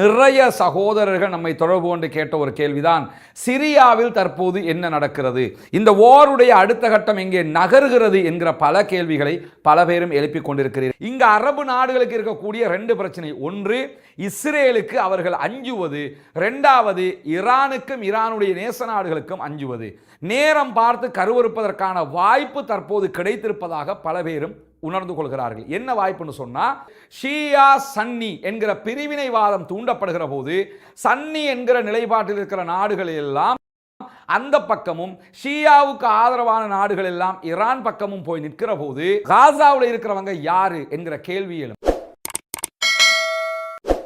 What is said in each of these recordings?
நிறைய சகோதரர்கள் நம்மை தொடர்பு கொண்டு கேட்ட ஒரு கேள்விதான் சிரியாவில் தற்போது என்ன நடக்கிறது? இந்த ஓருடைய அடுத்த கட்டம் எங்கே நகர்கிறது என்கிற பல கேள்விகளை பல பேரும் எழுப்பிக் கொண்டிருக்கிறீர்கள். இங்கு அரபு நாடுகளுக்கு இருக்கக்கூடிய ரெண்டு பிரச்சனை. ஒன்று இஸ்ரேலுக்கு அவர்கள் அஞ்சுவது ரெண்டாவது ஈரானுக்கும் ஈரானுடைய நேச நாடுகளுக்கும் அஞ்சுவது. நேரம் பார்த்து கருவறுப்பதற்கான வாய்ப்பு தற்போது கிடைத்திருப்பதாக பல பேரும் உணர்ந்து கொள்கிறார்கள் என்ன வாய்ப்புன்னு சொன்னா ஷியா சன்னி என்கிற பிரிவினைவாதம் தூண்டப்படுகிற போது சன்னி என்கிற நிலைப்பாட்டில் இருக்கிற நாடுகள் எல்லாம் அந்த பக்கமும் ஷியாவுக்கு ஆதரவான நாடுகள் எல்லாம் ஈரான் பக்கமும் போய் நிற்கிற போது காசாவில் இருக்கிறவங்க யாரு என்கிற கேள்வி எழும்.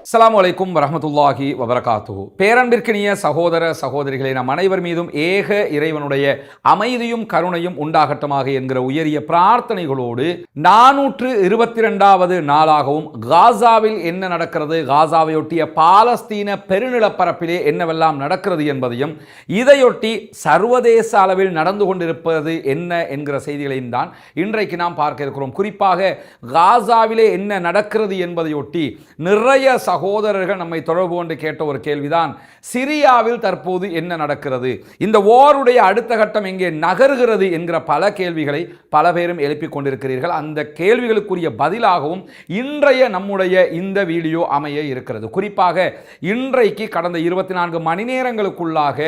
அஸ்லாம் வலைக்கும் வரமத்துல்லாஹி வபரகாத்து பேரன்பிற்கினிய சகோதர சகோதரிகளை நம் அனைவர் மீதும் ஏக இறைவனுடைய அமைதியும் கருணையும் உண்டாகட்டமாக என்கிற உயரிய பிரார்த்தனைகளோடு நானூற்று இருபத்தி ரெண்டாவது நாளாகவும் காசாவில் என்ன நடக்கிறது காசாவையொட்டிய பாலஸ்தீன பெருநிலப்பரப்பிலே என்னவெல்லாம் நடக்கிறது என்பதையும் இதையொட்டி சர்வதேச அளவில் நடந்து கொண்டிருப்பது என்ன என்கிற செய்திகளையும் தான் இன்றைக்கு நாம் பார்க்க இருக்கிறோம். குறிப்பாக காசாவிலே என்ன நடக்கிறது என்பதையொட்டி நிறைய சகோதரர்கள் நம்மை தொடர்பு கொண்டு கேட்ட ஒரு கேள்விதான் சிரியாவில் தற்போது என்ன நடக்கிறது? இந்த ஓருடைய அடுத்த கட்டம் எங்கே நகர்கிறது என்கிற பல கேள்விகளை பல பேரும் எழுப்பிக் கொண்டிருக்கிறீர்கள். அந்த கேள்விகளுக்குரிய பதிலாகவும் இன்றைய நம்முடைய இந்த வீடியோ அமைய இருக்கிறது. குறிப்பாக இன்றைக்கு கடந்த இருபத்தி நான்கு மணி நேரங்களுக்குள்ளாக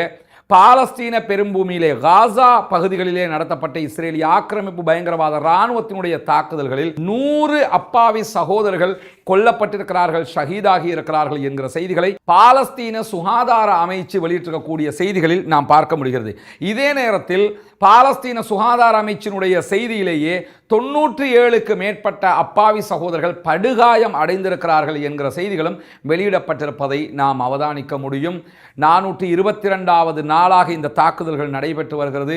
பாலஸ்தீன பெரும்பூமியிலே காசா பகுதிகளிலே நடத்தப்பட்ட இஸ்ரேலிய ஆக்கிரமிப்பு பயங்கரவாத இராணுவத்தினுடைய தாக்குதல்களில் நூறு அப்பாவி சகோதரர்கள் கொல்லப்பட்டிருக்கிறார்கள் ஷஹீதாகி இருக்கிறார்கள் என்கிற செய்திகளை பாலஸ்தீன சுகாதார அமைச்சு வெளியிட்டிருக்கக்கூடிய செய்திகளில் நாம் பார்க்க முடிகிறது. இதே நேரத்தில் பாலஸ்தீன சுகாதார அமைச்சினுடைய செய்தியிலேயே தொன்னூற்றி ஏழுக்கு மேற்பட்ட அப்பாவி சகோதரர்கள் படுகாயம் அடைந்திருக்கிறார்கள் என்கிற செய்திகளும் வெளியிடப்பட்டிருப்பதை நாம் அவதானிக்க முடியும். நானூற்றி இருபத்தி ரெண்டாவது நாளாக இந்த தாக்குதல்கள் நடைபெற்று வருகிறது.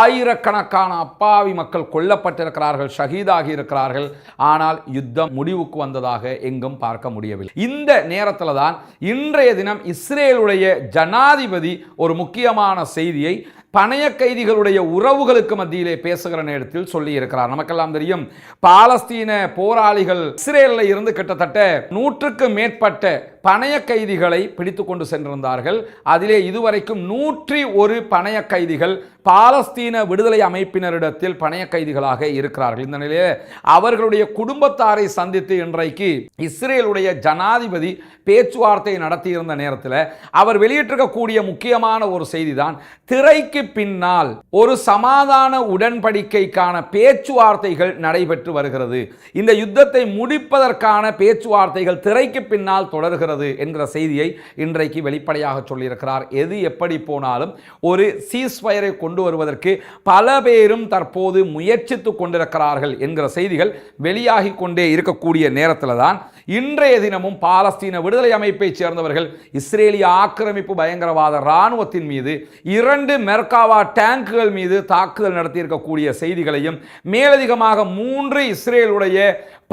ஆயிரக்கணக்கான அப்பாவி மக்கள் கொல்லப்பட்டிருக்கிறார்கள் ஷஹீதாகி இருக்கிறார்கள் ஆனால் யுத்தம் முடிவுக்கு வந்ததாக எங்கும் பார்க்க முடியவில்லை. இந்த நேரத்தில் தான் இன்றைய தினம் இஸ்ரேலுடைய ஜனாதிபதி ஒரு முக்கியமான செய்தியை பணைய கைதிகளுடைய உறவுகளுக்கு மத்தியிலே பேசுகிற நேரத்தில் சொல்லி இருக்கிறார் நமக்கெல்லாம் தெரியும் பாலஸ்தீன போராளிகள் இஸ்ரேலில் இருந்து கிட்டத்தட்ட நூற்றுக்கு மேற்பட்ட பணைய கைதிகளை பிடித்து கொண்டு சென்றிருந்தார்கள். அதிலே இதுவரைக்கும் நூற்றி ஒரு பணைய கைதிகள் பாலஸ்தீன விடுதலை அமைப்பினரிடத்தில் பணைய கைதிகளாக இருக்கிறார்கள். இந்த நிலையில் அவர்களுடைய குடும்பத்தாரை சந்தித்து இன்றைக்கு இஸ்ரேலுடைய ஜனாதிபதி பேச்சுவார்த்தை நடத்தியிருந்த நேரத்தில் அவர் வெளியிட்டிருக்கக்கூடிய முக்கியமான ஒரு செய்தி தான் திரைக்கு பின்னால் ஒரு சமாதான உடன்படிக்கைக்கான பேச்சுவார்த்தைகள் நடைபெற்று வருகிறது. இந்த யுத்தத்தை முடிப்பதற்கான பேச்சுவார்த்தைகள் திரைக்கு பின்னால் தொடர்கிறது என்கிற செய்தியை இன்றைக்கு வெளிப்படையாக சொல்லியிருக்கிறார். எது எப்படி போனாலும் ஒரு சீஸ்ஃபயரை கொண்டு கொண்டு வருவதற்கு பல பேரும் தற்போது முயற்சித்து கொண்டிருக்கிறார்கள் என்கிற செய்திகள் வெளியாகி கொண்டே இருக்கக்கூடிய நேரத்தில் தான் இன்றைய தினமும் பாலஸ்தீன விடுதலை அமைப்பைச் சேர்ந்தவர்கள் இஸ்ரேலிய ஆக்கிரமிப்பு பயங்கரவாத இராணுவத்தின் மீது இரண்டு மெர்காவா டேங்குகள் மீது தாக்குதல் நடத்தியிருக்கக்கூடிய செய்திகளையும் மேலதிகமாக மூன்று இஸ்ரேலுடைய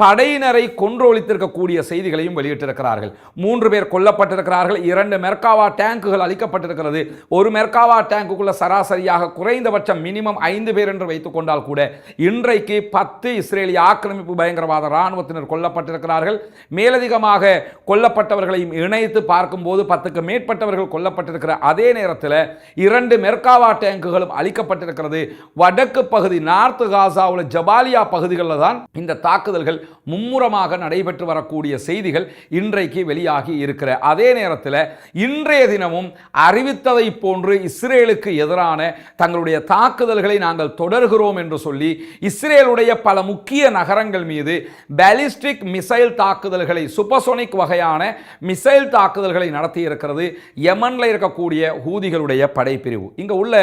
படையினரை கொன்றொழித்திருக்கக்கூடிய செய்திகளையும் வெளியிட்டிருக்கிறார்கள். மூன்று பேர் கொல்லப்பட்டிருக்கிறார்கள். இரண்டு மெர்காவா டேங்குகள் அளிக்கப்பட்டிருக்கிறது ஒரு மெர்காவா டேங்குக்குள்ள சராசரியாக குறைந்தபட்சம் மினிமம் ஐந்து பேர் என்று வைத்துக் கொண்டால் கூட இன்றைக்கு பத்து இஸ்ரேலிய ஆக்கிரமிப்பு பயங்கரவாத இராணுவத்தினர் கொல்லப்பட்டிருக்கிறார்கள். மேலதிகமாக கொல்லப்பட்டவர்களையும் இணைத்து பார்க்கும்போது பத்துக்கு மேற்பட்டவர்கள் கொல்லப்பட்டிருக்கிற அதே நேரத்தில் இரண்டு மெர்காவா டேங்குகளும் அளிக்கப்பட்டிருக்கிறது வடக்கு பகுதி நார்த் காசாவில் ஜபாலியா பகுதிகளில் தான் இந்த தாக்குதல்கள் மும்முரமாக நடைபெற்று வரக்கூடிய செய்திகள் இன்றைக்கு வெளியாகி இருக்கிற அதே நேரத்தில் இன்றைய தினமும் அறிவித்ததை போன்று இஸ்ரேலுக்கு எதிரான தங்களுடைய தாக்குதல்களை நாங்கள் தொடர்கிறோம் என்று சொல்லி இஸ்ரேலுடைய பல முக்கிய நகரங்கள் மீது பேலிஸ்டிக் மிசைல் தாக்குதல்களை சுப்பசோனிக் வகையான மிசைல் தாக்குதல்களை நடத்தி இருக்கிறது யமன்ல இருக்கக்கூடிய ஹூதிகளுடைய படைப்பிரிவு. இங்கே உள்ள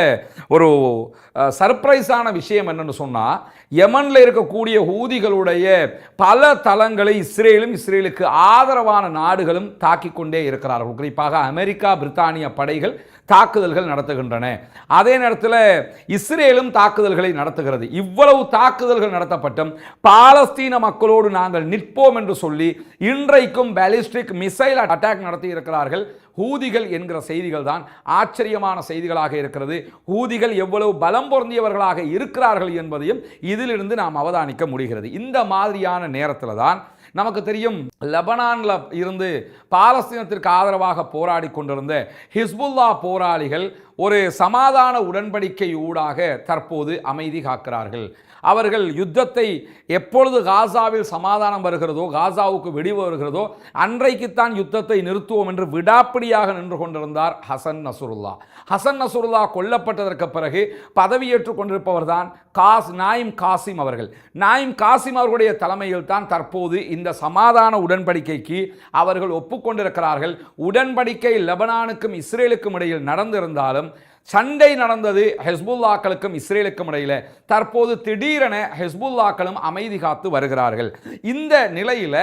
ஒரு சர்ப்ரைஸான விஷயம் என்னன்னு சொன்னால் யமனில் இருக்கக்கூடிய ஹூதிகளுடைய பல தளங்களை இஸ்ரேலும் இஸ்ரேலுக்கு ஆதரவான நாடுகளும் தாக்கிக் கொண்டே இருக்கிறார்கள். குறிப்பாக அமெரிக்கா பிரித்தானிய படைகள் தாக்குதல்கள் நடத்துகின்றன. அதே நேரத்தில் இஸ்ரேலும் தாக்குதல்களை நடத்துகிறது. இவ்வளவு தாக்குதல்கள் நடத்தப்பட்டும் பாலஸ்தீன மக்களோடு நாங்கள் நிற்போம் என்று சொல்லி இன்றைக்கும் பேலிஸ்டிக் மிசைல் அட்டாக் நடத்தி இருக்கிறார்கள். ஹூதிகள் என்கிற செய்திகள் தான் ஆச்சரியமான செய்திகளாக இருக்கிறது. ஹூதிகள் எவ்வளவு பலம் பொருந்தியவர்களாக இருக்கிறார்கள் என்பதையும் இதிலிருந்து நாம் அவதானிக்க முடிகிறது. இந்த மாதிரியான நேரத்தில் தான் நமக்கு தெரியும் லெபனானில் இருந்து பாலஸ்தீனத்திற்கு ஆதரவாக போராடி கொண்டிருந்த ஹிஸ்புல்லா போராளிகள் ஒரு சமாதான உடன்படிக்கை ஊடாக தற்போது அமைதி காக்கிறார்கள். அவர்கள் யுத்தத்தை எப்பொழுது காசாவில் சமாதானம் வருகிறதோ காசாவுக்கு வெடிவு வருகிறதோ அன்றைக்குத்தான் யுத்தத்தை நிறுத்துவோம் என்று விடாப்பிடியாக நின்று கொண்டிருந்தார் ஹசன் நசுருல்லா. ஹசன் நசுருல்லா கொல்லப்பட்டதற்கு பிறகு பதவியேற்றுக் கொண்டிருப்பவர் தான் காஸ் நாயிம் காசிம் அவர்கள். நாயிம் காசிம் அவர்களுடைய தலைமையில் தான் தற்போது இந்த சமாதான உடன்படிக்கைக்கு அவர்கள் ஒப்புக்கொண்டிருக்கிறார்கள். உடன்படிக்கை லெபனானுக்கும் இஸ்ரேலுக்கும் இடையில் நடந்திருந்தாலும் சண்டை நடந்தது ஹெஸ்புல்லாக்களுக்கும் இஸ்ரேலுக்கும் இடையில். தற்போது திடீரென ஹெஸ்புல்லாக்களும் அமைதி காத்து வருகிறார்கள். இந்த நிலையில்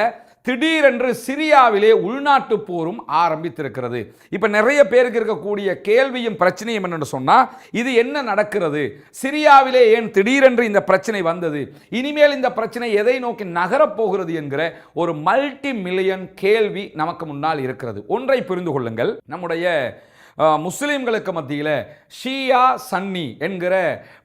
திடீரென்று சிரியாவிலே உள்நாட்டு போரும் ஆரம்பித்திருக்கிறது. இப்போ நிறைய பேருக்கு இருக்கக்கூடிய கேள்வியும் பிரச்சனையும் என்னென்னு சொன்னால் இது என்ன நடக்கிறது? சிரியாவிலே ஏன் திடீரென்று இந்த பிரச்சனை வந்தது? இனிமேல் இந்த பிரச்சனை எதை நோக்கி நகரப் போகிறது என்கிற ஒரு மல்டி மில்லியன் கேள்வி நமக்கு முன்னால் இருக்கிறது. ஒன்றை புரிந்து கொள்ளுங்கள். நம்முடைய முஸ்லீம்களுக்கு மத்தியில் ஷியா சன்னி என்கிற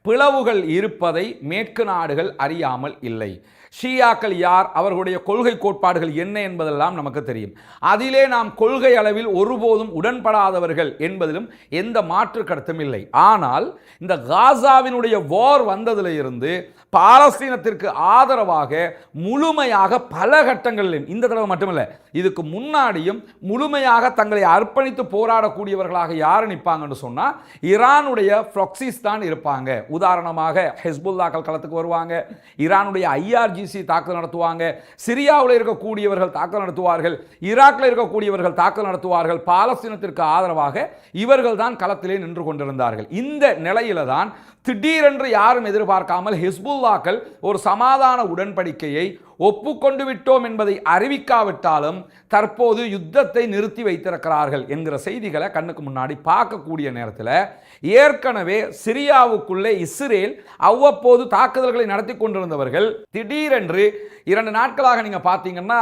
பிளவுகள் இருப்பதை மேற்கு நாடுகள் அறியாமல் இல்லை. ஷியாக்கள் யார்? அவர்களுடைய கொள்கை கோட்பாடுகள் என்ன என்பதெல்லாம் நமக்கு தெரியும். அதிலே நாம் கொள்கை அளவில் ஒருபோதும் உடன்படாதவர்கள் என்பதிலும் எந்த மாற்று கருத்தும் இல்லை. ஆனால் இந்த காசாவினுடைய வார் வந்ததிலிருந்து பாலஸ்தீனத்திற்கு ஆதரவாக முழுமையாக பல கட்டங்களிலும் இந்த தடவை மட்டுமல்ல இதுக்கு முன்னாடியும் முழுமையாக தங்களை அர்ப்பணித்து போராடக்கூடியவர்களாக யார் நிற்பாங்கன்னு சொன்னால் ஈரானுடைய ஃப்ராக்சிஸ் தான் இருப்பாங்க. உதாரணமாக ஹெஸ்புல்லாக்கள் களத்துக்கு வருவாங்க ஈரானுடைய ஐஆர்ஜிசி தாக்குதல் நடத்துவாங்க சிரியாவில் இருக்கக்கூடியவர்கள் தாக்குதல் நடத்துவார்கள் ஈராக்கில் இருக்கக்கூடியவர்கள் தாக்குதல் நடத்துவார்கள் பாலஸ்தீனத்திற்கு ஆதரவாக இவர்கள் தான் களத்திலே நின்று கொண்டிருந்தார்கள். இந்த நிலையில தான் திடீரென்று யாரும் எதிர்பார்க்காமல் ஹிஸ்புல்லாக்கள் ஒரு சமாதான உடன்படிக்கையை ஒப்புக்கொண்டு விட்டோம் என்பதை அறிவிக்காவிட்டாலும் தற்போது யுத்தத்தை நிறுத்தி வைத்திருக்கிறார்கள் என்கிற செய்திகளை கண்ணுக்கு முன்னாடி பார்க்கக்கூடிய நேரத்தில் ஏற்கனவே சிரியாவுக்குள்ளே இஸ்ரேல் அவ்வப்போது தாக்குதல்களை நடத்தி கொண்டிருந்தவர்கள் திடீரென்று இரண்டு நாட்களாக நீங்கள் பார்த்தீங்கன்னா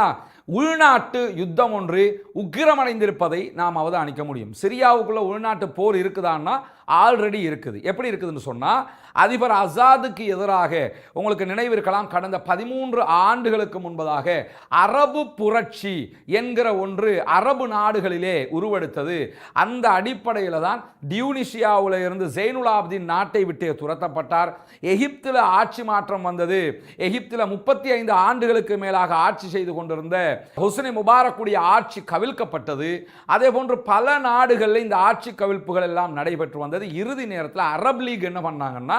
உள்நாட்டு யுத்தம் ஒன்று உக்கிரமடைந்திருப்பதை நாம் அவதானிக்க முடியும். சிரியாவுக்குள்ள உள்நாட்டு போர் இருக்குதான்னா ஆல்ரெடி இருக்குது. எப்படி இருக்குதுன்னு சொன்னால் அதிபர் அசாதுக்கு எதிராக உங்களுக்கு நினைவிருக்கலாம் கடந்த பதிமூன்று ஆண்டுகளுக்கு முன்பதாக அரபு புரட்சி என்கிற ஒன்று அரபு நாடுகளிலே உருவெடுத்தது. அந்த அடிப்படையில் தான் டியூனிஷியாவில் இருந்து ஜெயினுலாப்தீன் நாட்டை விட்டு துரத்தப்பட்டார். எகிப்தில் ஆட்சி மாற்றம் வந்தது. எகிப்தில் முப்பத்தி ஐந்து ஆண்டுகளுக்கு மேலாக ஆட்சி செய்து கொண்டிருந்த ஹுசனி முபாரக்குடைய ஆட்சி கவிழ்க்கப்பட்டது. அதே போன்று பல நாடுகளில் இந்த ஆட்சி கவிழ்ப்புகள் எல்லாம் நடைபெற்று வந்தது. இறுதி நேரத்தில் அரப் லீக் என்ன பண்ணாங்கன்னா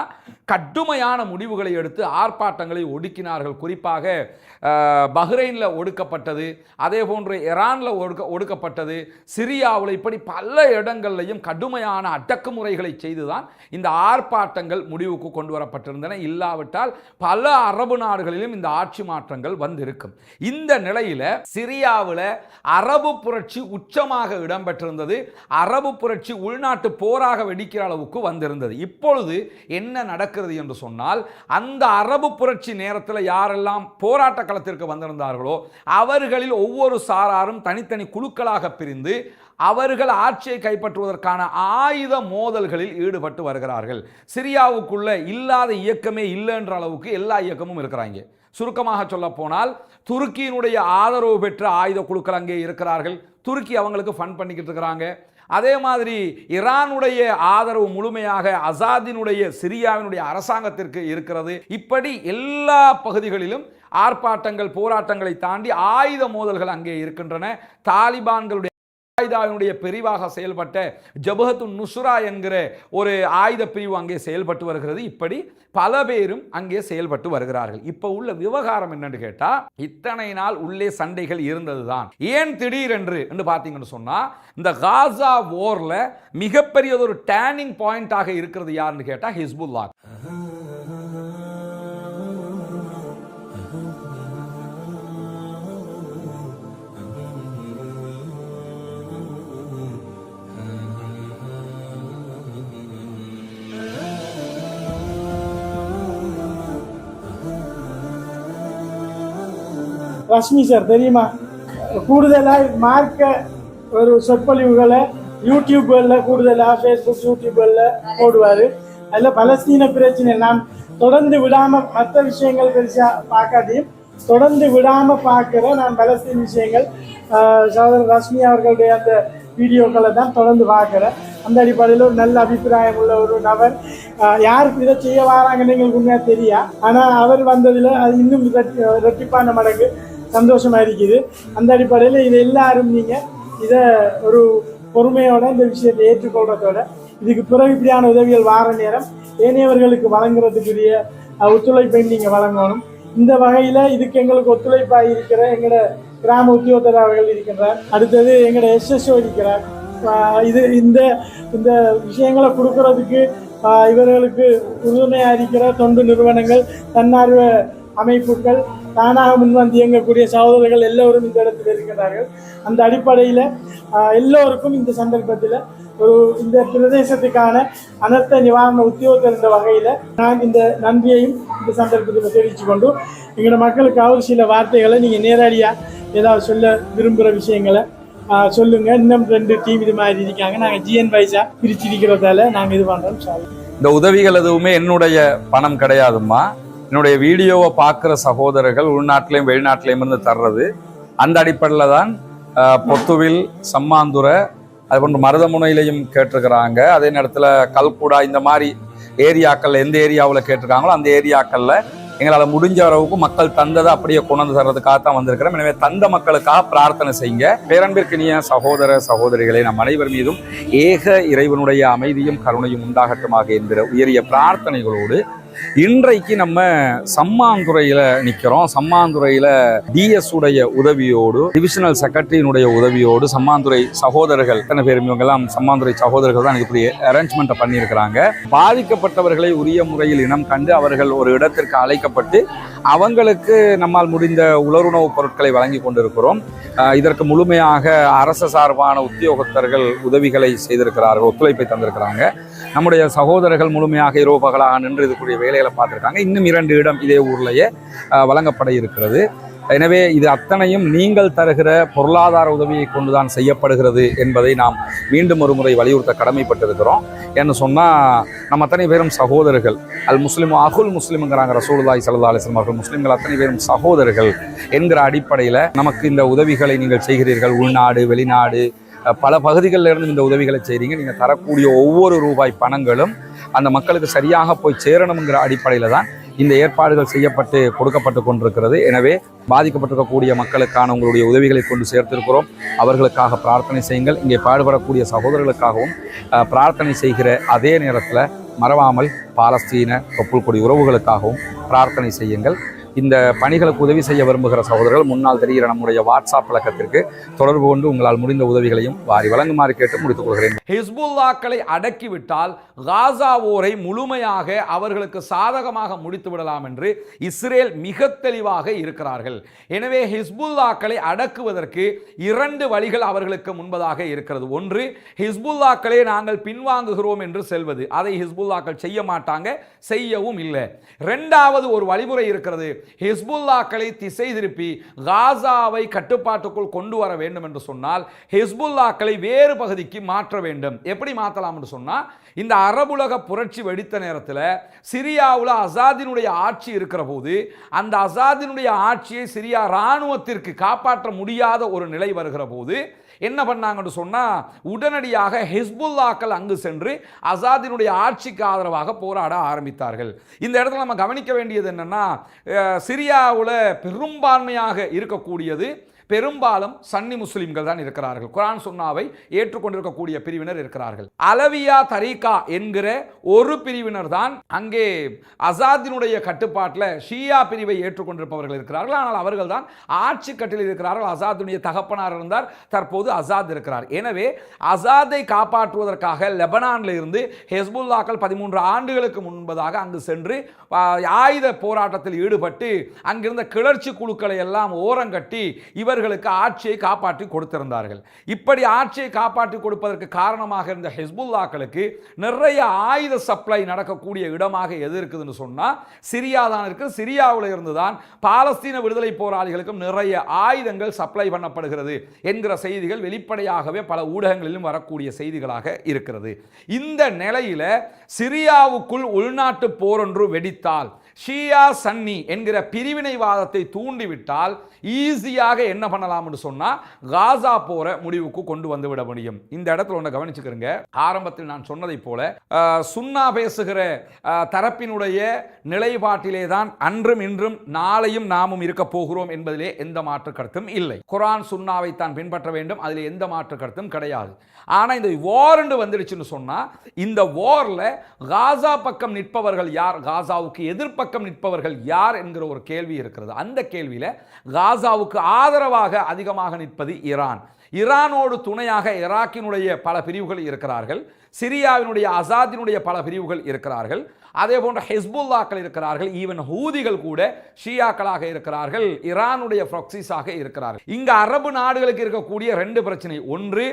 கடுமையான முடிவுகளை எடுத்து ஆர்ப்பாட்டங்களை ஒடுக்கினார்கள். குறிப்பாக பஹ்ரைனில் ஒடுக்கப்பட்டது அதே போன்று இரானில் ஒடுக்க ஒடுக்கப்பட்டது சிரியாவில் இப்படி பல இடங்கள்லையும் கடுமையான அடக்குமுறைகளை செய்துதான் இந்த ஆர்ப்பாட்டங்கள் முடிவுக்கு கொண்டு வரப்பட்டிருந்தன. இல்லாவிட்டால் பல அரபு நாடுகளிலும் இந்த ஆட்சி மாற்றங்கள் வந்திருக்கும். இந்த நிலையில் சிரியாவில் அரபு புரட்சி உச்சமாக இடம்பெற்றிருந்தது. அரபு புரட்சி உள்நாட்டு போராக வெடி வெடிக்கிற அளவுக்கு வந்திருந்தது. இப்பொழுது என்ன நடக்கிறது என்று சொன்னால் அந்த அரபு புரட்சி நேரத்தில் யாரெல்லாம் போராட்ட களத்திற்கு வந்திருந்தார்களோ அவர்களில் ஒவ்வொரு சாராரும் தனித்தனி குழுக்களாக பிரிந்து அவர்கள் ஆட்சியை கைப்பற்றுவதற்கான ஆயுத மோதல்களில் ஈடுபட்டு வருகிறார்கள். சிரியாவுக்குள்ள இல்லாத இயக்கமே இல்லைன்ற அளவுக்கு எல்லா இயக்கமும் இருக்கிறாங்க. சுருக்கமாக சொல்ல போனால் துருக்கியினுடைய ஆதரவு பெற்ற ஆயுத குழுக்கள் அங்கே இருக்கிறார்கள். துருக்கி அவங்களுக்கு ஃபண்ட் பண்ணிக்கிட்டு இருக்கிறாங்க. அதே மாதிரி ஈரானுடைய ஆதரவு முழுமையாக அசாதினுடைய சிரியாவினுடைய அரசாங்கத்திற்கு இருக்கிறது. இப்படி எல்லா பகுதிகளிலும் ஆர்ப்பாட்டங்கள் போராட்டங்களை தாண்டி ஆயுத மோதல்கள் அங்கே இருக்கின்றன. தாலிபான்களுடைய ஆயுதாவினுடைய பிரிவாக செயல்பட்ட ஜபஹத்து நுசுரா என்கிற ஒரு ஆயுத பிரிவு அங்கே செயல்பட்டு வருகிறது. இப்படி பல பேரும் அங்கே செயல்பட்டு வருகிறார்கள். இப்போ உள்ள விவகாரம் என்னன்னு கேட்டால் இத்தனை நாள் உள்ளே சண்டைகள் இருந்ததுதான். ஏன் திடீரென்று என்று பார்த்தீங்கன்னு சொன்னா இந்த காசா போர்ல மிகப்பெரியதொரு டேர்னிங் பாயிண்டாக இருக்கிறது யாருன்னு கேட்டால் ஹிஸ்புல்லா ரஷ்மி சார் தெரியுமா? கூடுதலாக மார்க்க ஒரு சொற்பொழிவுகளை யூடியூப்களில் கூடுதலாக ஃபேஸ்புக் யூடியூப்களில் போடுவார். அதில் பலஸ்தீன பிரச்சனை நான் தொடர்ந்து விடாமல் மற்ற விஷயங்கள் பெருசாக பார்க்காதையும் தொடர்ந்து விடாமல் பார்க்குற நான் பலஸ்தீன் விஷயங்கள் ஆஹ், சகோதரர் ரஷ்மி அவர்களுடைய அந்த வீடியோக்களை தான் தொடர்ந்து பார்க்குறேன். அந்த அடிப்படையில் ஒரு நல்ல அபிப்பிராயம் உள்ள ஒரு நபர். யார் இதை செய்ய வராங்கன்னு எங்களுக்கு உண்மையாக தெரியா? ஆனால் அவர் வந்ததில் அது இன்னும் ரெட்டிப்பான மடங்கு. சந்தோஷமா இருக்குது அந்த அடிப்படையில் இதை எல்லாரும் நீங்கள் இதை ஒரு பொறுமையோட இந்த விஷயத்தை ஏற்றுக்கொள்றதோட இதுக்கு பிறகு இப்படியான உதவிகள் வார நேரம் ஏனையவர்களுக்கு வழங்குறதுக்குரிய ஒத்துழைப்பை நீங்கள் வழங்கணும். இந்த வகையில் இதுக்கு எங்களுக்கு ஒத்துழைப்பாக இருக்கிற எங்களோட கிராம உத்தியோகத்தர் அவர்கள் இருக்கின்றார். அடுத்தது எங்களோட எஸ்எஸ்ஓ இருக்கிறார். இது இந்த இந்த விஷயங்களை கொடுக்கறதுக்கு இவர்களுக்கு உறுதுணையாக இருக்கிற தொண்டு நிறுவனங்கள் தன்னார்வ அமைப்புகள் தானாக முன்வந்து இயங்கக்கூடிய சகோதரர்கள் எல்லோரும் இந்த இடத்தில் இருக்கிறார்கள் அந்த அடிப்படையில் எல்லோருக்கும் இந்த சந்தர்ப்பத்தில் ஒரு இந்த பிரதேசத்துக்கான அனர்த்த நிவாரண உத்தியோகத்தர் என்ற வகையில் நான் இந்த நன்றியையும் இந்த சந்தர்ப்பத்தில் தெரிவித்து கொண்டு எங்களோட மக்களுக்காக ஒரு சில வார்த்தைகளை நீங்கள் நேரடியாக ஏதாவது சொல்ல விரும்புகிற விஷயங்களை சொல்லுங்கள் சொல்லுங்க. இன்னும் ரெண்டு டீம் இது மாதிரி இருக்காங்க. நாங்கள் ஜிஎன் வைஸா பிரிச்சிருக்கிறதால நாங்கள் இது பண்ணுறோம் சார் இந்த உதவிகள் எதுவுமே என்னுடைய பணம் கிடையாதும்மா. என்னுடைய வீடியோவை பார்க்குற சகோதரர்கள் உள்நாட்டிலையும் வெளிநாட்டிலையும் இருந்து தர்றது. அந்த அடிப்படையில் தான் பொத்துவில் சம்மாந்துரை அது போன்ற மருதமுனையிலையும் கேட்டிருக்கிறாங்க. அதே நேரத்தில் கல்குடா இந்த மாதிரி ஏரியாக்கள் எந்த ஏரியாவில் கேட்டிருக்காங்களோ அந்த ஏரியாக்களில் எங்களால் முடிஞ்ச அளவுக்கு மக்கள் தந்ததை அப்படியே கொண்டு தர்றதுக்காக தான் வந்திருக்கிறோம். எனவே தந்த மக்களுக்காக பிரார்த்தனை செய்யுங்க. பேரன்பிற்கினிய சகோதர சகோதரிகளை நம் அனைவர் மீதும் ஏக இறைவனுடைய அமைதியும் கருணையும் உண்டாகட்டுமாக என்கிற உயரிய பிரார்த்தனைகளோடு இன்றைக்கு நம்ம சம்மாந்துறையில நிக்கிறோம். சம்மாந்துறையில டிஎஸ் உடைய உதவியோடு டிவிஷனல் செக்ரட்டரியினுடைய உதவியோடு சம்மாந்துறை சகோதரர்கள் எத்தனை பேரும் இவங்க எல்லாம் சம்மாந்துறை சகோதரர்கள் தான் இப்படி அரேஞ்ச்மெண்ட்டை பண்ணியிருக்கிறாங்க. பாதிக்கப்பட்டவர்களை உரிய முறையில் இனம் கண்டு அவர்கள் ஒரு இடத்திற்கு அழைக்கப்பட்டு அவங்களுக்கு நம்மால் முடிந்த உலருணவுப் பொருட்களை வழங்கி கொண்டிருக்கிறோம். இதற்கு முழுமையாக அரசு சார்பான உத்தியோகத்தர்கள் உதவிகளை செய்திருக்கிறார்கள் ஒத்துழைப்பை தந்திருக்கிறாங்க. நம்முடைய சகோதரர்கள் முழுமையாக இரவு பகலாக நின்று இதுக்குரிய வேலைகளை பார்த்துருக்காங்க. இன்னும் இரண்டு இடம் இதே ஊர்லேயே வழங்கப்பட இருக்கிறது. எனவே இது அத்தனையும் நீங்கள் தருகிற பொருளாதார உதவியை கொண்டுதான் செய்யப்படுகிறது என்பதை நாம் மீண்டும் ஒரு முறை வலியுறுத்த கடமைப்பட்டிருக்கிறோம். என்ன சொன்னால் நம்ம அத்தனை பேரும் சகோதரர்கள். அல் முஸ்லீம் அகுல் முஸ்லீம்ங்கிறாங்க ரசூலுல்லாய் சல்லா அலைஹி அவர்கள். முஸ்லீம்கள் அத்தனை பேரும் சகோதரர்கள் என்கிற அடிப்படையில் நமக்கு இந்த உதவிகளை நீங்கள் செய்கிறீர்கள். உள்நாடு வெளிநாடு பல பகுதிகளில் இருந்து இந்த உதவிகளை செய்கிறீங்க நீங்கள் தரக்கூடிய ஒவ்வொரு ரூபாய் பணங்களும் அந்த மக்களுக்கு சரியாக போய் சேரணுங்கிற அடிப்படையில் தான் இந்த ஏற்பாடுகள் செய்யப்பட்டு கொடுக்கப்பட்டு கொண்டிருக்கிறது. எனவே பாதிக்கப்பட்டிருக்கக்கூடிய மக்களுக்கான உங்களுடைய உதவிகளை கொண்டு சேர்த்திருக்கிறோம். அவர்களுக்காக பிரார்த்தனை செய்யுங்கள். இங்கே பாடுபடக்கூடிய சகோதரர்களுக்காகவும் பிரார்த்தனை செய்கிற அதே நேரத்தில் மறவாமல் பாலஸ்தீன தொப்புள் கொடி உறவுகளுக்காகவும் பிரார்த்தனை செய்யுங்கள். இந்த பணிகளுக்கு உதவி செய்ய விரும்புகிற சகோதரர்கள் முன்னால் தெரிகிற நம்முடைய வாட்ஸ்அப் பழக்கத்திற்கு தொடர்பு கொண்டு உங்களால் முடிந்த உதவிகளையும் வாரி வழங்குமாறு கேட்டு முடித்துக் கொள்கிறேன். ஹிஸ்புல்லாக்களை அடக்கிவிட்டால் காசாவோரை முழுமையாக அவர்களுக்கு சாதகமாக முடித்து விடலாம் என்று இஸ்ரேல் மிக தெளிவாக இருக்கிறார்கள். எனவே ஹிஸ்புல்லாக்களை அடக்குவதற்கு இரண்டு வழிகள் அவர்களுக்கு முன்பதாக இருக்கிறது. ஒன்று ஹிஸ்புல்லாக்களை நாங்கள் பின்வாங்குகிறோம் என்று செல்வது. அதை ஹிஸ்புல்லாக்கள் செய்ய மாட்டாங்க செய்யவும் இல்லை. ரெண்டாவது ஒரு வழிமுறை இருக்கிறது. ஹிஸ்புல்லாக்களை திசை திருப்பி காசாவை கட்டுப்பாட்டுக்குள் கொண்டு வர வேண்டும் என்று சொன்னால் ஹிஸ்புல்லாக்களை வேறு பகுதிக்கு மாற்ற வேண்டும். எப்படி மாற்றலாம் என்று சொன்னால் இந்த அரபுலக புரட்சி வெடித்த நேரத்தில் சிரியாவில் அசாதினுடைய ஆட்சி இருக்கிற போது அந்த அசாதினுடைய ஆட்சியை சிரியா இராணுவத்திற்கு காப்பாற்ற முடியாத ஒரு நிலை வருகிற போது என்ன பண்ணாங்கன்னு சொன்னால் உடனடியாக ஹிஸ்புல்லாக்கள் அங்கு சென்று அசாதினுடைய ஆட்சிக்கு ஆதரவாக போராட ஆரம்பித்தார்கள். இந்த இடத்துல நம்ம கவனிக்க வேண்டியது என்னென்னா சிரியாவில் பெரும்பான்மையாக இருக்கக்கூடியது பெரும்பாலும் சன்னி முஸ்லிம்கள் தான் இருக்கிறார்கள். குரான் சுன்னாவை ஏற்றுக்கொண்டிருக்கக்கூடிய பிரிவினர் இருக்கிறார்கள். அலவியா தரீகா என்கிற ஒரு பிரிவினர் தான் அங்கே அசாதினுடைய கட்டுப்பாட்டில் ஷியா பிரிவை ஏற்றுக்கொண்டிருப்பவர்கள் இருக்கிறார்கள். ஆனால் அவர்கள் தான் ஆட்சி கட்டில் இருக்கிறார்கள். அசாதுடைய தகப்பனார் இருந்தார். தற்போது அசாத் இருக்கிறார். எனவே அசாதை காப்பாற்றுவதற்காக லெபனானில் இருந்து ஹெஸ்புல்லாக்கள் பதிமூன்று ஆண்டுகளுக்கு முன்பதாக அங்கு சென்று ஆயுத போராட்டத்தில் ஈடுபட்டு அங்கிருந்த கிளர்ச்சி குழுக்களை எல்லாம் ஓரங்கட்டி இவர் அவர்களுக்கு ஆட்சியை காப்பாற்றி கொடுத்திருந்தார்கள். இப்படி ஆட்சியை காப்பாற்றி கொடுப்பதற்கு காரணமாக இருந்த ஹெஸ்புல்லாக்களுக்கு நிறைய ஆயுத சப்ளை நடக்கக்கூடிய இடமாக எது இருக்குதுன்னு சொன்னால் சிரியா தான் இருக்குது சிரியாவில் இருந்து தான் பாலஸ்தீன விடுதலை போராளிகளுக்கும் நிறைய ஆயுதங்கள் சப்ளை பண்ணப்படுகிறது என்கிற செய்திகள் வெளிப்படையாகவே பல ஊடகங்களிலும் வரக்கூடிய செய்திகளாக இருக்கிறது. இந்த நிலையில சிரியாவுக்குள் உள்நாட்டு போரொன்று வெடித்தால் ஷியா சன்னி என்கிற பிரிவினைவாதத்தை தூண்டிவிட்டால் ஈஸியாக என்ன பண்ணலாம்னு சொன்னால் காசா போற முடிவுக்கு கொண்டு வந்து விட முடியும். இந்த இடத்துல ஒன்று கவனிச்சுக்கிறங்க. ஆரம்பத்தில் நான் சொன்னதைப் போல சுன்னா பேசுகிற தரப்பினுடைய நிலைப்பாட்டிலே தான் அன்றும் இன்றும் நாளையும் நாமும் இருக்க போகிறோம் என்பதிலே எந்த மாற்று கருத்தும் இல்லை. குரான் சுன்னாவை தான் பின்பற்ற வேண்டும். அதில் எந்த மாற்று கருத்தும் கிடையாது. ஆனால் இந்த வாரண்டு வந்துடுச்சுன்னு சொன்னால் இந்த வாரில் காசா பக்கம் நிற்பவர்கள் யார்? காசாவுக்கு எதிர்ப்பக்கம் நிற்பவர்கள் யார் என்கிற ஒரு கேள்வி இருக்கிறது. அந்த கேள்வியில் காசாவுக்கு ஆதரவாக அதிகமாக நிற்பது ஈரான். ஈரானோடு துணையாக ஈராக்கினுடைய பல பிரிவுகள் இருக்கிறார்கள். சிரியாவினுடைய அசாத்தினுடைய பல பிரிவுகள் இருக்கிறார்கள். அதே போன்ற ஹெஸ்புல்லாக்கள் இருக்கிறார்கள் ஈவன் ஹூதிகள் கூட ஷியாக்களாக இருக்கிறார்கள் ஈரானுடைய ப்ராக்சிஸாக இருக்கிறார்கள். இங்கு அரபு நாடுகளுக்கு இருக்கக்கூடிய ரெண்டு பிரச்சனை. ஒன்று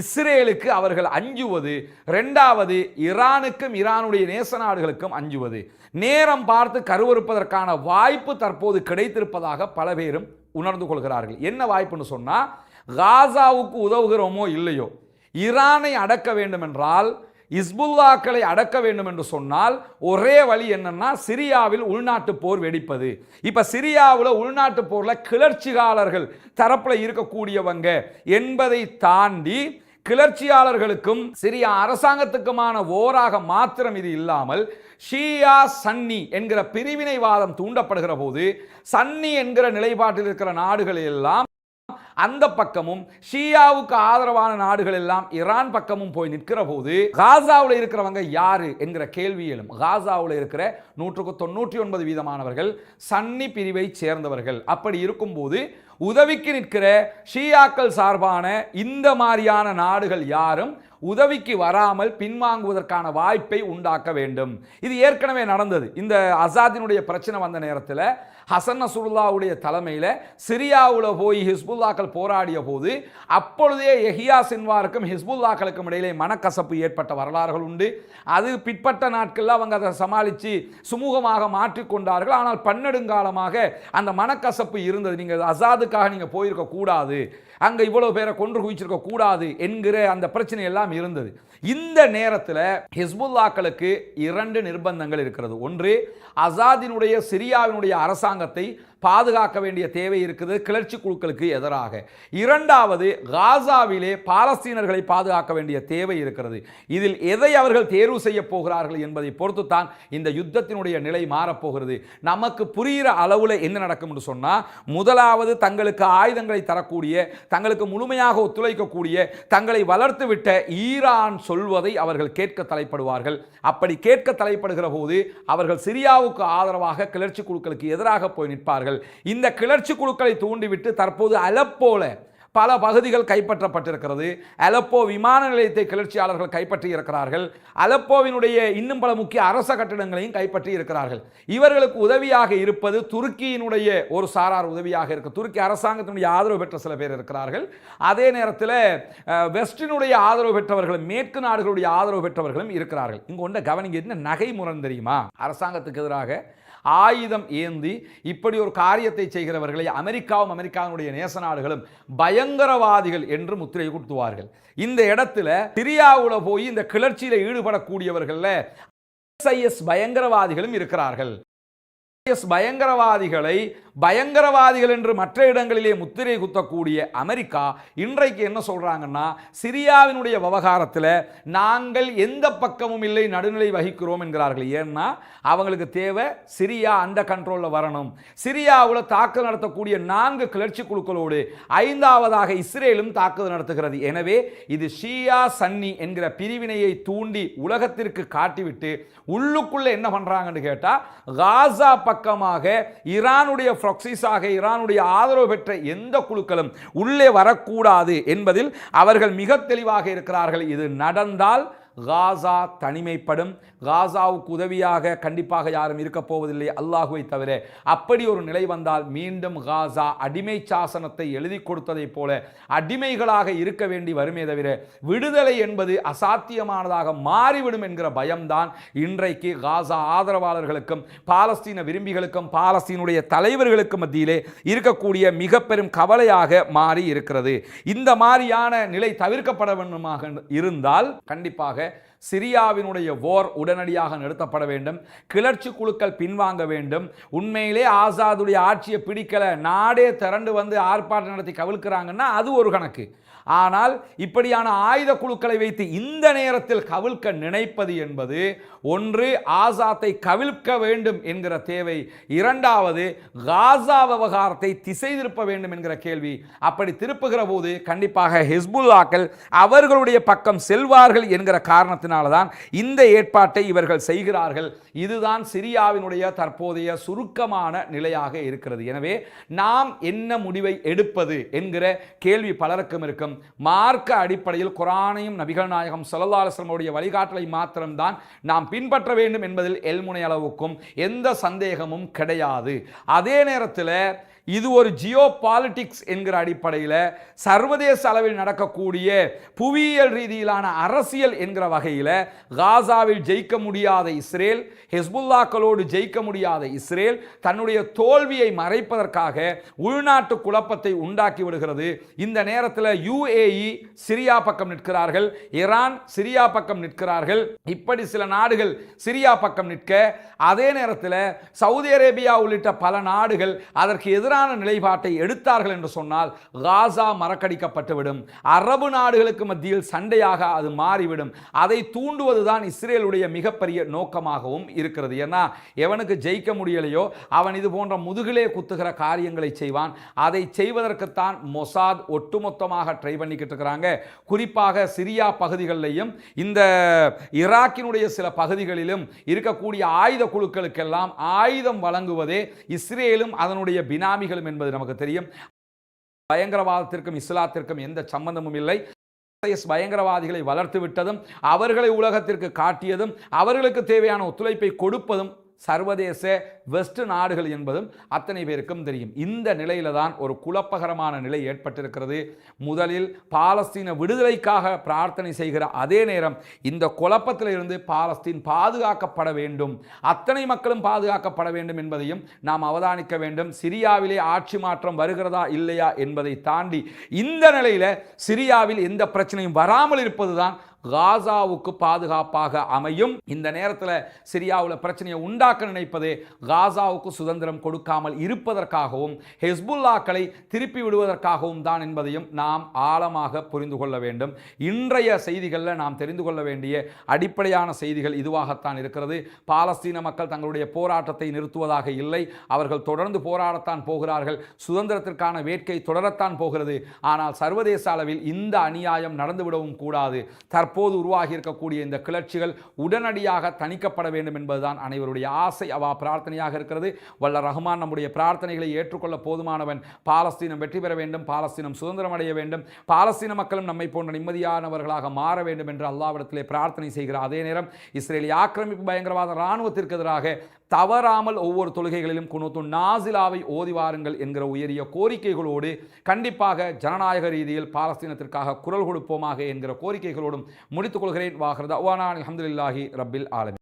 இஸ்ரேலுக்கு அவர்கள் அஞ்சுவது ரெண்டாவது ஈரானுக்கும் ஈரானுடைய நேச நாடுகளுக்கும் அஞ்சுவது. நேரம் பார்த்து கருவறுப்பதற்கான வாய்ப்பு தற்போது கிடைத்திருப்பதாக பல பேரும் உணர்ந்து கொள்கிறார்கள். என்ன வாய்ப்புன்னு சொன்னால் காசாவுக்கு உதவுகிறோமோ இல்லையோ ஈரானை அடக்க வேண்டும் என்றால் இஸ்புல்லாக்களை அடக்க வேண்டும் என்று சொன்னால் ஒரே வழி என்னன்னா சிரியாவில் உள்நாட்டு போர் வெடிப்பது. இப்போ சிரியாவில் உள்நாட்டு போர்ல கிளர்ச்சியாளர்கள் தரப்புல இருக்கக்கூடியவங்க என்பதை தாண்டி கிளர்ச்சியாளர்களுக்கும் சிரியா அரசாங்கத்துக்குமான ஓராக மாத்திரம் இது இல்லாமல் ஷியா சன்னி என்கிற பிரிவினைவாதம் தூண்டப்படுகிற போது சன்னி என்கிற நிலைப்பாட்டில் இருக்கிற நாடுகள் எல்லாம் அந்த பக்கமும் ஷியாவுக்கு ஆதரவான நாடுகள் எல்லாம் ஈரான் பக்கமும் போய் நிற்கிற போது காசாவில் இருக்கிறவங்க யாரு என்கிற கேள்வி எழும். காசாவில் இருக்கிற நூற்றுக்கு தொண்ணூற்றி ஒன்பது வீதமானவர்கள் சன்னி பிரிவை சேர்ந்தவர்கள். அப்படி இருக்கும்போது உதவிக்கு நிற்கிற ஷியாக்கள் சார்பான இந்த மாதிரியான நாடுகள் யாரும் உதவிக்கு வராமல் பின்வாங்குவதற்கான வாய்ப்பை உண்டாக்க வேண்டும். இது ஏற்கனவே நடந்தது. இந்த அசாதினுடைய பிரச்சனை வந்த நேரத்தில் ஹசன் நசுல்லாவுடைய தலைமையில் சிரியாவில் போய் ஹிஸ்புல்லாக்கள் போராடிய போது அப்பொழுதே எஹியா சின்வாருக்கும் ஹிஸ்புல்லாக்களுக்கும் இடையிலே மனக்கசப்பு ஏற்பட்ட வரலாறுகள் உண்டு. அது பிற்பட்ட நாட்களில் அவங்க அதை சமாளித்து சுமூகமாக மாற்றிக்கொண்டார்கள் ஆனால் பன்னெடுங்காலமாக அந்த மனக்கசப்பு இருந்தது. நீங்கள் அசாதுக்காக நீங்கள் போயிருக்க கூடாது. அங்கே இவ்வளோ பேரை கொன்று குவிச்சிருக்க கூடாது என்கிற அந்த பிரச்சனை எல்லாம் இருந்தது. இந்த நேரத்தில் ஹிஸ்புல்லாக்களுக்கு இரண்டு நிர்பந்தங்கள் இருக்கிறது. ஒன்று அசாதினுடைய சிரியாவினுடைய அரசாங்கத்தை பாதுகாக்க வேண்டிய தேவை இருக்குது கிளர்ச்சி குழுக்களுக்கு எதிராக. இரண்டாவது காசாவிலே பாலஸ்தீனர்களை பாதுகாக்க வேண்டிய தேவை இருக்கிறது. இதில் எதை அவர்கள் தேர்வு செய்ய போகிறார்கள் என்பதை பொறுத்துத்தான் இந்த யுத்தத்தினுடைய நிலை மாறப்போகிறது. நமக்கு புரிகிற அளவில் என்ன நடக்கும் என்று சொன்னால் முதலாவது தங்களுக்கு ஆயுதங்களை தரக்கூடிய தங்களுக்கு முழுமையாக ஒத்துழைக்கக்கூடிய தங்களை வளர்த்துவிட்ட ஈரான் சொல்வதை அவர்கள் கேட்க தலைப்படுவார்கள். அப்படி கேட்க தலைப்படுகிற போது அவர்கள் சிரியாவுக்கு ஆதரவாக கிளர்ச்சி குழுக்களுக்கு எதிராக போய் நிற்பார்கள். இந்த கிளர்ச்சி குழுக்களை தூண்டிவிட்டு தற்போது அலப்போல பல பகுதிகள் கைப்பற்றப்பட்டிருக்கிறது. அலப்போ விமான நிலையத்தை கிளர்ச்சியாளர்கள் கைப்பற்றி இருக்கிறார்கள் அலப்போவினுடைய இன்னும் பல முக்கிய அரச கட்டிடங்களையும் கைப்பற்றி இருக்கிறார்கள் இவர்களுக்கு உதவியாக இருப்பது துருக்கியினுடைய ஒரு சாரார் உதவியாக இருக்கு. துருக்கி அரசாங்கத்தினுடைய ஆதரவு பெற்ற சில பேர் இருக்கிறார்கள். அதே நேரத்தில் வெஸ்டினுடைய ஆதரவு பெற்றவர்களும் மேற்கு நாடுகளுடைய ஆதரவு பெற்றவர்களும் இருக்கிறார்கள். இங்கு கொண்ட கவனிங்க என்ன நகை முரண் தெரியுமா? அரசாங்கத்துக்கு எதிராக ஆயுதம் ஏந்தி இப்படி ஒரு காரியத்தை செய்கிறவர்களை அமெரிக்காவும் அமெரிக்காவினுடைய நேச நாடுகளும் பயங்கரவாதிகள் என்று முத்திரை குத்துவார்கள். இந்த இடத்துல சிரியாவில் போய் இந்த கிளர்ச்சியில ஈடுபடக்கூடியவர்கள்ல எஸ்ஐஎஸ் பயங்கரவாதிகளும் இருக்கிறார்கள். பயங்கரவாதிகளை பயங்கரவாதிகள் என்று மற்ற இடங்களிலே முத்திரை குத்தக்கூடிய அமெரிக்கா இன்றைக்கு என்ன சொல்கிறாங்கன்னா சிரியாவினுடைய விவகாரத்தில் நாங்கள் எந்த பக்கமும் இல்லை நடுநிலை வகிக்கிறோம் என்கிறார்கள். ஏன்னா அவங்களுக்கு தேவை சிரியா அந்த கண்ட்ரோலில் வரணும். சிரியாவில் தாக்குதல் நடத்தக்கூடிய நான்கு கிளர்ச்சி குழுக்களோடு ஐந்தாவதாக இஸ்ரேலும் தாக்குதல் நடத்துகிறது. எனவே இது ஷியா சன்னி என்கிற பிரிவினையை தூண்டி உலகத்திற்கு காட்டிவிட்டு உள்ளுக்குள்ளே என்ன பண்ணுறாங்கன்னு கேட்டால் காசா பக்கமாக ஈரானுடைய ப்ராக்சிஸாக ஈரானுடைய ஆதரவு பெற்ற எந்த குழுக்களும் உள்ளே வரக்கூடாது என்பதில் அவர்கள் மிக தெளிவாக இருக்கிறார்கள். இது நடந்தால் காசா தனிமைப்படும். காசாவுக்கு உதவியாக கண்டிப்பாக யாரும் இருக்கப் போவதில்லை அல்லாஹுவை தவிர. அப்படி ஒரு நிலை வந்தால் மீண்டும் காசா அடிமை சாசனத்தை எழுதி கொடுத்ததைப் போல அடிமைகளாக இருக்க வேண்டி வருமே தவிர விடுதலை என்பது அசாத்தியமானதாக மாறிவிடும் என்கிற பயம்தான் இன்றைக்கு காசா ஆதரவாளர்களுக்கும் பாலஸ்தீன விரும்பிகளுக்கும் பாலஸ்தீனுடைய தலைவர்களுக்கும் மத்தியிலே இருக்கக்கூடிய மிக பெரும் கவலையாக மாறி இருக்கிறது. இந்த மாதிரியான நிலை தவிர்க்கப்பட வேண்டுமாக இருந்தால் கண்டிப்பாக சிரியாவினுடைய போர் உடனடியாக நிறுத்தப்பட வேண்டும். கிளர்ச்சி குழுக்கள் பின்வாங்க வேண்டும். உண்மையிலே ஆசாதுடைய ஆட்சியை பிடிக்கல. நாடே திரண்டு வந்து ஆர்ப்பாட்டம் நடத்தி கவிழ்க்கிறாங்கன்னா அது ஒரு கணக்கு. ஆனால் இப்படியான ஆயுத குழுக்களை வைத்து இந்த நேரத்தில் கவிழ்க்க நினைப்பது என்பது ஒன்று ஆசாத்தை கவிழ்க்க வேண்டும் என்கிற தேவை. இரண்டாவது காசா விவகாரத்தை திசை திருப்ப வேண்டும் என்கிற கேள்வி. அப்படி திருப்புகிற போது கண்டிப்பாக ஹிஸ்புல்லாக்கள் அவர்களுடைய பக்கம் செல்வார்கள் என்கிற காரணத்தினால் தான் இந்த ஏற்பாட்டை இவர்கள் செய்கிறார்கள். இதுதான் சிரியாவினுடைய தற்போதைய சுருக்கமான நிலையாக இருக்கிறது. எனவே நாம் என்ன முடிவை எடுப்பது என்கிற கேள்வி பலருக்கும் இருக்கும். மார்க்க அடிப்படையில் குரானையும் நபிகள் நாயகம் ஸல்லல்லாஹு வழிகாட்டலை மாத்திரம்தான் நாம் பின்பற்ற வேண்டும் என்பதில் எல்முனை அளவுக்கும் எந்த சந்தேகமும் கிடையாது. அதே நேரத்தில் இது ஒரு ஜியோ பாலிட்டிக்ஸ் என்கிற அடிப்படையில் சர்வதேச அளவில் நடக்கக்கூடிய புவியியல் ரீதியிலான அரசியல் என்கிற வகையில் காசாவில் ஜெயிக்க முடியாத இஸ்ரேல் ஹெஸ்புல்லாக்களோடு ஜெயிக்க முடியாத இஸ்ரேல் தன்னுடைய தோல்வியை மறைப்பதற்காக உள்நாட்டு குழப்பத்தை உண்டாக்கி விடுகிறது. இந்த நேரத்தில் யுஏஇ சிரியா பக்கம் நிற்கிறார்கள் ஈரான் சிரியா பக்கம் நிற்கிறார்கள் இப்படி சில நாடுகள் சிரியா பக்கம் நிற்க அதே நேரத்தில் சவுதி அரேபியா உள்ளிட்ட பல நாடுகள் அதற்கு எதிரான நிலைப்பாட்டை எடுத்தார்கள் என்று சொன்னால் காசா மறக்கடிக்கப்பட்டுவிடும். அரபு நாடுகளுக்கு மத்தியில் சண்டையாக அது மாறிவிடும். அதை தூண்டுவதுதான் இஸ்ரேலுடைய மிகப்பெரிய நோக்கமாகவும் இருக்கிறது. ஏன்னா எவனுக்கு ஜெயிக்க முடியலையோ அவன் இது போன்ற முதுகிலே குத்துகிற காரியங்களை செய்வான். அதை செய்வதற்குத்தான் மொசாத் ஒட்டுமொத்தமாக ட்ரை பண்ணிக்கிட்டு இருக்கிறாங்க. குறிப்பாக சிரியா பகுதிகளிலையும் இந்த ஈராக்கினுடைய சில பகுதிகளிலும் இருக்கக்கூடிய ஆயுத குழுக்களுக்கெல்லாம் ஆயுதம் வழங்குவதே இஸ்ரேலும் அதனுடைய பினாமிகளும் என்பது நமக்கு தெரியும். பயங்கரவாதத்திற்கும் இஸ்லாத்திற்கும் எந்த சம்பந்தமும் இல்லை. IS பயங்கரவாதிகளை வளர்த்து விட்டதும் அவர்களை உலகத்திற்கு காட்டியதும் அவர்களுக்கு தேவையான ஒத்துழைப்பை கொடுப்பதும் சர்வதேச வெஸ்ட் நாடுகள் என்பதும் அத்தனை பேருக்கும் தெரியும். இந்த நிலையில தான் ஒரு குழப்பகரமான நிலை ஏற்பட்டிருக்கிறது. முதலில் பாலஸ்தீன விடுதலைக்காக பிரார்த்தனை செய்கிற அதே நேரம் இந்த குழப்பத்தில் இருந்து பாலஸ்தீன் பாதுகாக்கப்பட வேண்டும். அத்தனை மக்களும் பாதுகாக்கப்பட வேண்டும் என்பதையும் நாம் அவதானிக்க வேண்டும். சிரியாவிலே ஆட்சி மாற்றம் வருகிறதா இல்லையா என்பதை தாண்டி இந்த நிலையில் சிரியாவில் எந்த பிரச்சனையும் வராமல் இருப்பதுதான் காசாவுக்கு பாதுகாப்பாக அமையும். இந்த நேரத்தில் சிரியாவில் பிரச்சனையை உண்டாக்க நினைப்பது காசாவுக்கு சுதந்திரம் கொடுக்காமல் இருப்பதற்காகவும் ஹெஸ்புல்லாக்களை திருப்பி விடுவதற்காகவும் தான் என்பதையும் நாம் ஆழமாக புரிந்து கொள்ள வேண்டும். இன்றைய செய்திகளில் நாம் தெரிந்து கொள்ள வேண்டிய அடிப்படையான செய்திகள் இதுவாகத்தான் இருக்கிறது. பாலஸ்தீன மக்கள் தங்களுடைய போராட்டத்தை நிறுத்துவதாக இல்லை. அவர்கள் தொடர்ந்து போராடத்தான் போகிறார்கள். சுதந்திரத்திற்கான வேட்கை தொடரத்தான் போகிறது. ஆனால் சர்வதேச அளவில் இந்த அநியாயம் நடந்துவிடவும் கூடாது. தற்போது உருவாகி இருக்கக்கூடிய இந்த கிளர்ச்சிகள் உடனடியாக தணிக்கப்பட வேண்டும் என்பதுதான் அனைவருடைய ஆசை. அவா பிரார்த்தனையாக இருக்கிறது. வல்ல ரஹ்மான் நம்முடைய பிரார்த்தனைகளை ஏற்றுக்கொள்ள போதுமானவன். பாலஸ்தீனம் வெற்றி பெற வேண்டும். பாலஸ்தீனம் சுதந்திரம் அடைய வேண்டும். பாலஸ்தீன மக்களும் நம்மை போன்ற நிம்மதியானவர்களாக மாற வேண்டும் என்று அல்லாவிடத்திலே பிரார்த்தனை செய்கிறார் அதே நேரம் இஸ்ரேலிய ஆக்கிரமிப்பு பயங்கரவாத இராணுவத்திற்கு எதிராக தவறாமல் ஒவ்வொரு தொழுகைகளிலும் குணத்து நாசிலாவை ஓதி வாருங்கள் என்கிற உயரிய கோரிக்கைகளோடு கண்டிப்பாக ஜனநாயக ரீதியில் பாலஸ்தீனத்திற்காக குரல் கொடுப்போமாக என்கிற கோரிக்கைகளோடும் முடித்துக் கொள்கிறேன் வாஹர்தா அல்ஹம்துலில்லாஹி ரப்பில் ஆலமி.